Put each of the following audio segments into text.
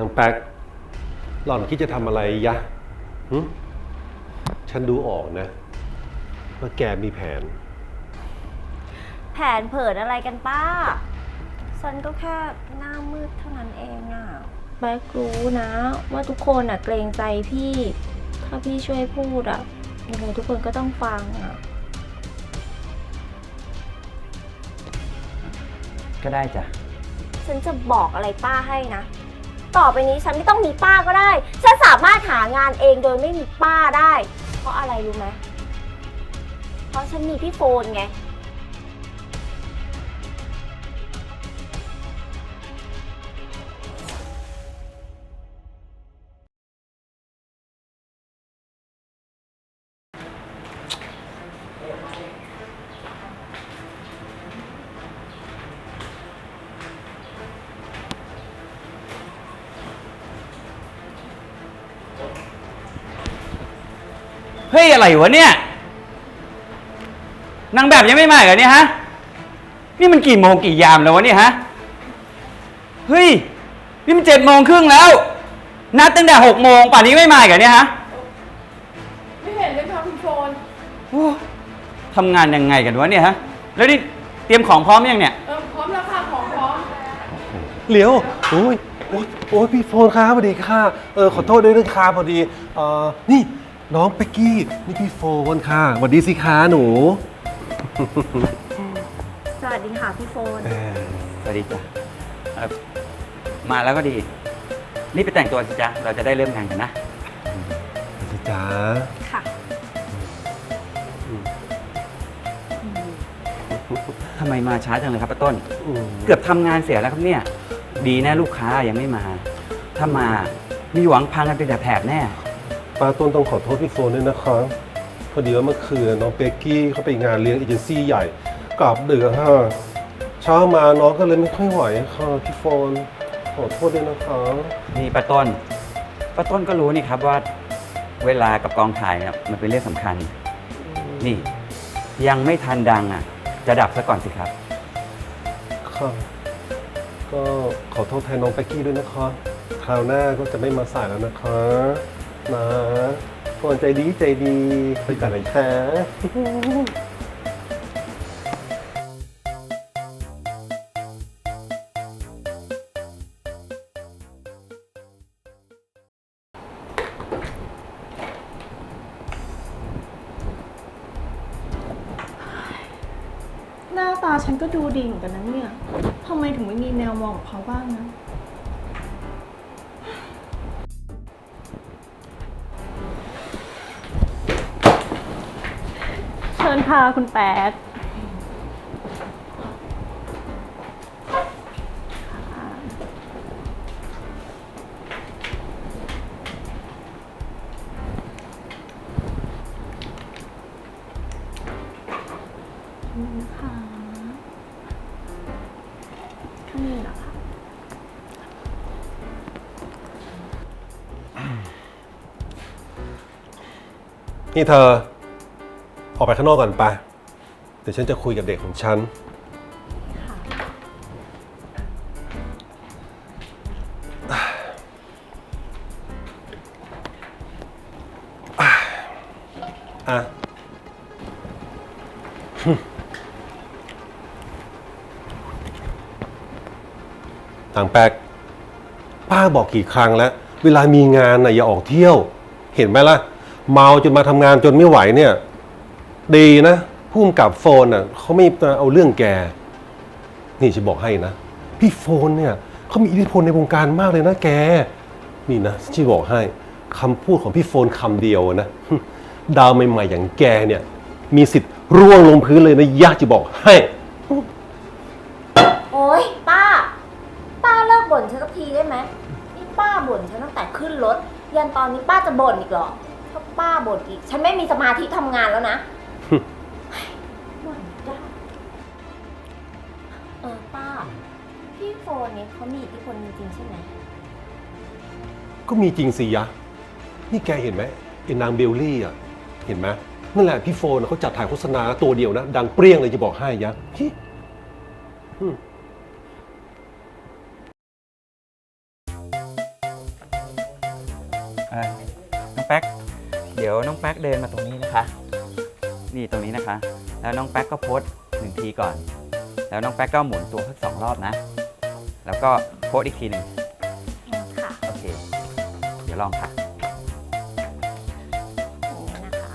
นางแป๊กหล่อนคิดจะทำอะไรยะหึฉันดูออกนะว่าแกมีแผน แผนเผินอะไรกันป้า ฉันก็แค่หน้ามืดเท่านั้นเองอะแบกรู้นะ ว่าทุกคนอะเกรงใจพี่ ถ้าพี่ช่วยพูดอะยังไงทุกคนก็ต้องฟังอะก็ได้จ้ะ ฉันจะบอกอะไรป้าให้นะ ต่อไปนี้ฉันไม่ต้องมีป้าก็ได้ ฉันสามารถหางานเองโดยไม่มีป้าได้ เพราะอะไรรู้ไหมเพราะฉันมีพี่โฟนไง เฮ้ย อะไรวะเนี่ย นางแบบยังไม่มาอีกเหรอเนี่ยฮะ นี่มันกี่โมงกี่ยามแล้ววะเนี่ยฮะ เฮ้ย นี่มันเจ็ดโมงครึ่งแล้ว นัดตั้งแต่หกโมงป่านนี้ไม่มาอีกเหรอเนี่ยฮะไม่เห็นเลยค่ะคุณโฟนโอ้ทำงานยังไงกันวะเนี่ยฮะ แล้วนี่เตรียมของพร้อมยังเนี่ย เออพร้อมแล้วค่ะของพร้อม เหลียวโอ้ยโอ้ยโอ้ยพี่โฟนครับสวัสดีค่ะเออขอโทษด้วยเรื่องคาพอดีเออนี่ น้องเป็กกี้นี่พี่โฟนค่ะสวัสดีสิคะหนูสวัสดีค่ะพี่โฟน เออสวัสดีจ้ะเอ่อมาแล้วก็ดี นี่ไปแต่งตัวสิจ๊ะ เราจะได้เริ่มงานกันนะ สิจ้าค่ะทำไมมาช้าจังเลยครับป้าต้น อืมเกือบทำงานเสียแล้วครับเนี่ย ดีนะลูกค้ายังไม่มา ถ้ามา มีหวังพังกันเป็นแถบๆแน่ ป้าต้นต้องขอโทษพี่โฟนด้วยนะคะพอดีว่าเมื่อคืนน้องเป๊กกี้เขาไปงานเลี้ยงเอเจนซี่ใหญ่กลับดึกอะค่ะเช้ามาน้องก็เลยไม่ค่อยไหวค่ะพี่โฟนขอโทษด้วยนะคะนี่ป้าต้นป้าต้นก็รู้นี่ครับว่าเวลากับกองถ่ายเนี่ยมันเป็นเรื่องสำคัญ นี่ยังไม่ทันดังอะ จะดับซะก่อนสิครับ ค่ะก็ขอโทษแทนน้องเป๊กกี้ด้วยนะคะ คราวหน้าก็จะไม่มาสายแล้วนะคะ นะโฟนใจดีใจดีไปกันเลยค่ะหน้าตาฉันก็ดูดีเหมือนกันนะเนี่ยทำไมถึงไม่มีแนวมองของเขาบ้างนะ ค่ะคุณแป๊ดค่ะเท่านี้เหรอคะนี่เธอ ออกไปข้างนอกก่อนไปเดี๋ยวฉันจะคุยกับเด็กของฉัน อะ ต่างแปลกป้าบอกกี่ครั้งแล้ว เวลามีงานน่ะอย่าออกเที่ยว เห็นไหมล่ะ เมาจนมาทำงานจนไม่ไหวเนี่ย ดีนะพุ่มกับโฟนน่ะเขาไม่เอาเรื่องแก นี่จะบอกให้นะ พี่โฟนเนี่ยเขามีอิทธิพลในวงการมากเลยนะแก นี่นะที่บอกให้คำพูดของพี่โฟนคำเดียวนะ ดาวใหม่ๆอย่างแกเนี่ย มีสิทธิ์ร่วงลงพื้นเลยนะยากจะบอกให้ โอ๊ยป้า ป้าเลิกบ่นฉันสักทีได้ไหมนี่ป้าบ่นฉันตั้งแต่ขึ้นรถ ยันตอนนี้ป้าจะบ่นอีกเหรอ ถ้าป้าบ่นอีก ฉันไม่มีสมาธิทำงานแล้วนะ นเนี่ยเขามีอิทธิพลจริงๆใช่ไหม ก็มีจริงสิยะ นี่แกเห็นไหมไอ้นางเบลลี่อะ เห็นไหมนั่นแหละพี่โฟนเขาจัดถ่ายโฆษณาตัวเดียวนะ ดังเปรี้ยงเลยจะบอกให้ยะฮิอน้องแป๊ก เดี๋ยวน้องแป๊กเดินมาตรงนี้นะคะ นี่ตรงนี้นะคะ แล้วน้องแป๊กก็โพสหนึ่งทีก่อน แล้วน้องแป๊กก็หมุนตัวสักสองรอบนะ แล้วก็โพสอีกทีหนึ่งค่ะโอเค เดี๋ยวลองค่ะอย่างนี้นะคะ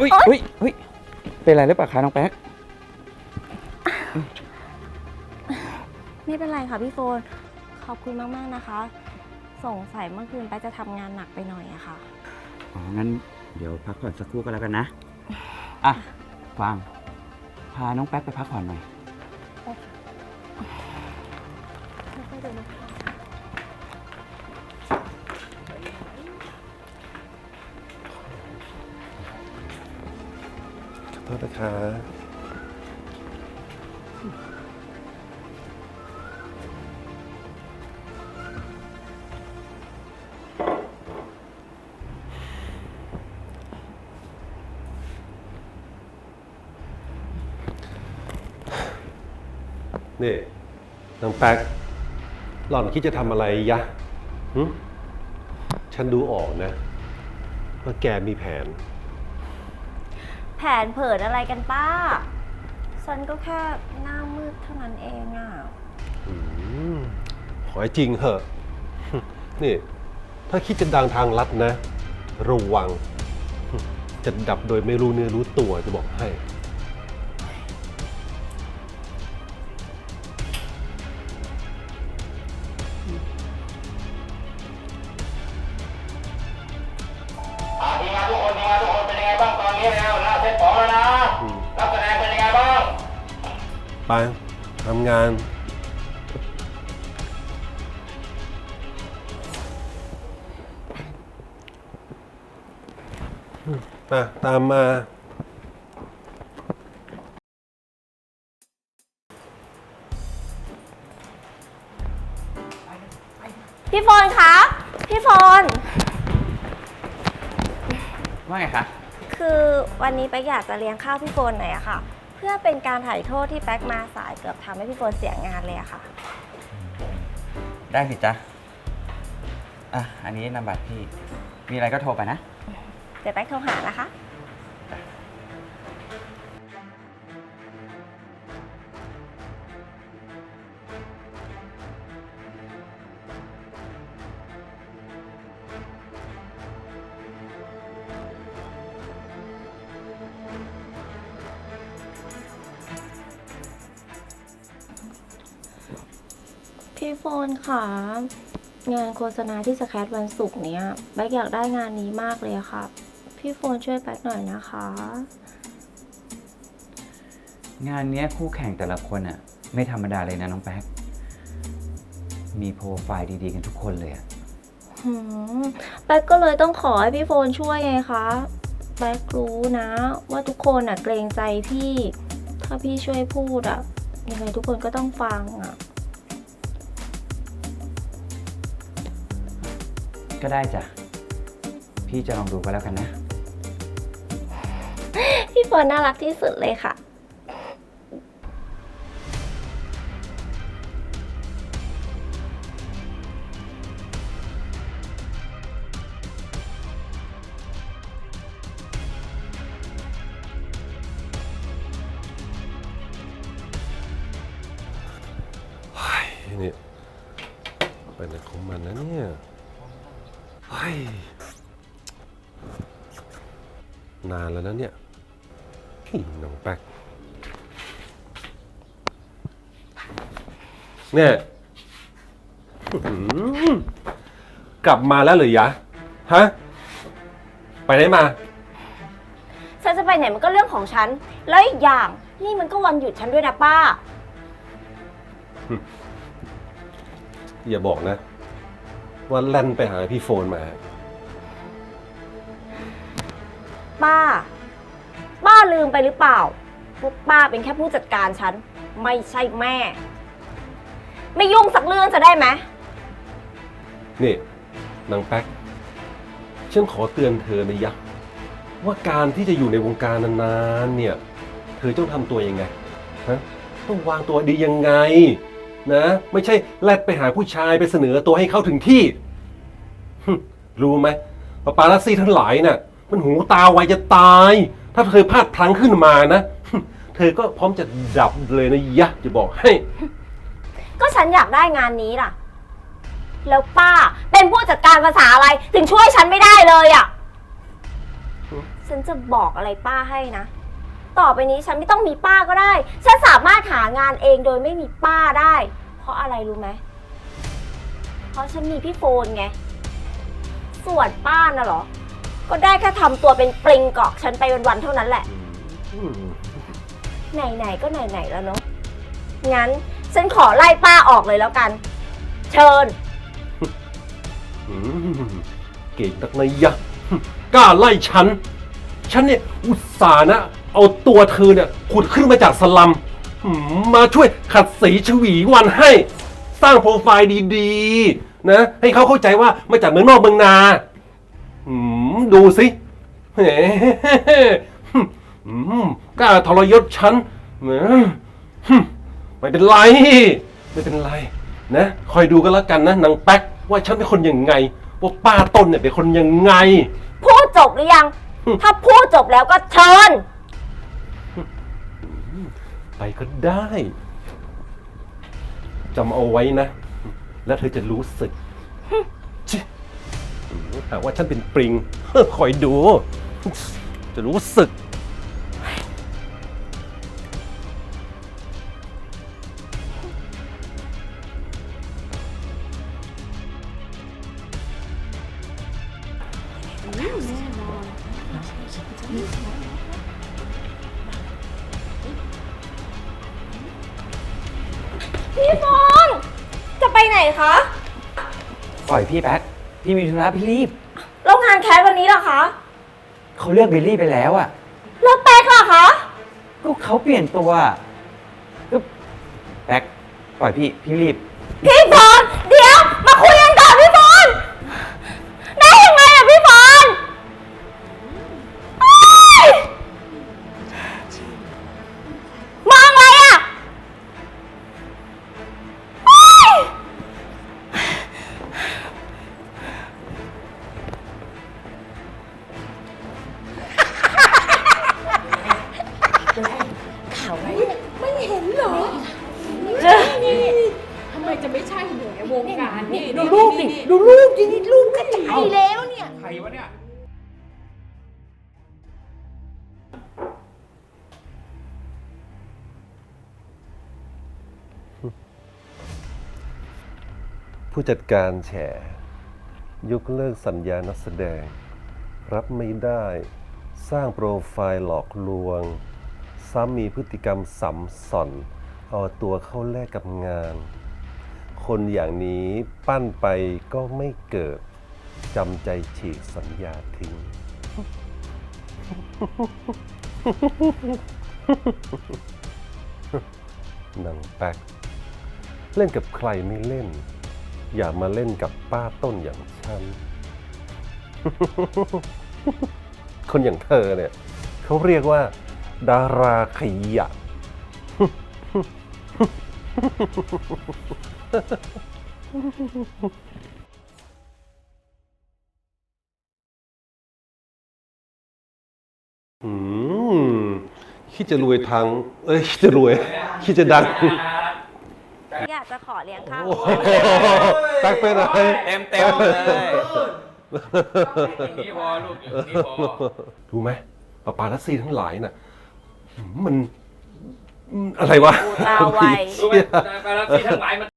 อุ้ยอุ้ยอุ้ยเป็นอะไรหรือเปล่าคะน้องแป๊ก ไม่เป็นไรค่ะพี่โฟน ขอบคุณมาก ๆ นะคะ สงสัยเมื่อคืนไปจะทำงานหนักไปหน่อยอะค่ะ อ๋อ งั้นเดี๋ยวพักผ่อนสักครู่ก็แล้วกันนะ อะฟาง พาน้องแป๊กไปพักผ่อนหน่อย ขอโทษนะคะ นี่นางแป๊กหล่อนคิดจะทำอะไรยะหึฉันดูออกนะ ว่าแกมีแผน แผนเผินอะไรกันป้า ฉันก็แค่หน้ามืดเท่านั้นเองอะอืมขอให้จริงเหอะ นี่ ถ้าคิดจะดังทางลัดนะ ระวัง จะดับโดยไม่รู้เนื้อรู้ตัวจะบอกให้ ไปทำงาน มาตามมาพี่โฟนคะพี่โฟนว่าไงคะ คือวันนี้แป๊กอยากจะเลี้ยงข้าวพี่โฟนหน่อยอะค่ะ เพื่อเป็นการถ่ายโทษที่แป๊กมาสายเกือบทำให้พี่โฟนเสียงานเลยอะค่ะ ได้สิจ๊ะ อะ อันนี้นามบัตรพี่ มีอะไรก็โทรไปนะ เดี๋ยวแป๊กโทรหานะคะ พี่โฟนค่ะ งานโฆษณาที่สแคทวันศุกร์เนี้ยแบ๊กอยากได้งานนี้มากเลยค่ะ พี่โฟนช่วยแบ๊กหน่อยนะคะ งานเนี้ยคู่แข่งแต่ละคนอะ ไม่ธรรมดาเลยนะน้องแป๊กมีโปรไฟล์ดีๆกันทุกคนเลยอะหืมแป๊กก็เลยต้องขอให้พี่โฟนช่วยไงคะแป๊กรู้นะ ว่าทุกคนอะเกรงใจพี่ ถ้าพี่ช่วยพูดอะยังไงทุกคนก็ต้องฟังอะ ก็ได้จ้ะ พี่จะลองดูก็แล้วกันนะ พี่โฟนน่ารักที่สุดเลยค่ะ นี่ไปไหนของมันนะเนี่ย เฮ้ยนานแล้วนะเนี่ยพี่น้องแป๊กเนี่ยอื้อหือกลับมาแล้วเหรือยะ ฮะ ไปไหนมา ฉันจะไปไหนมันก็เรื่องของฉัน แล้วอีกอย่างนี่มันก็วันหยุดฉันด้วยนะป้า อย่าบอกนะ ว่าแล่นไปหาพี่โฟนมา ป้า ป้าลืมไปหรือเปล่าพวกป้าเป็นแค่ผู้จัดการฉัน ไม่ใช่แม่ ไม่ยุ่งสักเรื่องจะได้ไหมนี่นางแป๊กฉันขอเตือนเธอนะยะว่าการที่จะอยู่ในวงการนานๆเนี่ย เธอต้องทำตัวยังไงฮะต้องวางตัวดียังไง นะ ไม่ใช่แลดไปหาผู้ชายไปเสนอตัวให้เข้าถึงที่หึรู้ไหมปาปาลัสซี่ทั้งหลายน่ะ มันหูตาไวจะตาย ถ้าเธอพลาดพลั้งขึ้นมานะหึเธอก็พร้อมจะดับเลยนะยะจะบอกให้ ก็ฉันอยากได้งานนี้ล่ะ แล้วป้าเป็นผู้จัดการภาษาอะไรถึงช่วยฉันไม่ได้เลยอะ่ะ ฉันจะบอกอะไรป้าให้นะ ต่อไปนี้ฉันไม่ต้องมีป้าก็ได้ ฉันสามารถหางานเองโดยไม่มีป้าได้ เพราะอะไรรู้ไหม เพราะฉันมีพี่โฟนไง ส่วนป้าน่ะเหรอ ก็ได้แค่ทำตัวเป็นปริงเกาะฉันไปวันๆเท่านั้นแหละ อืมไหนๆก็ไหนๆแล้วเนาะ งั้นฉันขอไล่ป้าออกเลยแล้วกัน เชิญ อืมเก่งตักนะยะหึกล้าไล่ฉัน ฉันเนี่ยอุตส่าห์นะ เอาตัวเธอเนี่ยขุดขึ้นมาจากสลัมหืมมาช่วยขัดสีชวีวันให้ สร้างโปรไฟล์ดีๆ นะ ให้เขาเข้าใจว่ามาจากเมืองนอกเมืองนาหืมดูสิแหมหืมกล้าทรยศฉันแหมหึไม่เป็นไร ไม่เป็นไร นะ คอยดูกันแล้วกันนะนางแป๊กว่าฉันเป็นคนยังไง ว่าป้าต้นเนี่ยเป็นคนยังไง พูดจบหรือยัง ถ้าพูดจบแล้วก็เชิญ ไปก็ได้จำเอาไว้นะ แล้วเธอจะรู้สึกชิหากว่าฉันเป็นปริงคอยดู จะรู้สึก พี่มีธุระพี่รีบแล้วงานแคสวันนี้ล่ะคะ เขาเลือกบิลลี่ไปแล้วอะแล้วแป๊กล่ะคะ ก็เขาเปลี่ยนตัวก็แป๊กปล่อยพี่พี่รีบ พี่ฟอ ผู้จัดการแฉ ยกเลิกสัญญานักแสดง รับไม่ได้สร้างโปรไฟล์หลอกลวง ซ้ำมีพฤติกรรมสัมสอนเอาตัวเข้าแลกกับงาน คนอย่างนี้ปั้นไปก็ไม่เกิดจำใจฉีกสัญญาทิ้ง หนังแป๊ก เล่นกับใครไม่เล่น อย่ามาเล่นกับป้าต้นอย่างฉัน คนอย่างเธอเนี่ยเขาเรียกว่า ดาราขยะ อืมคิดจะรวยทาง เอ้ยคิดจะรวยคิดจะดัง อยากจะขอเลี้ยงข้าวโอ้โหตักไปไหนเต็มเต็มเลยอย่างนี้พอลูกอย่างนี้พอ รู้ไหมปาปาลัสซี่ทั้งหลายน่ะมันอะไรวะ ตาไว รู้ไหมปาราซีทั้งหลายมัน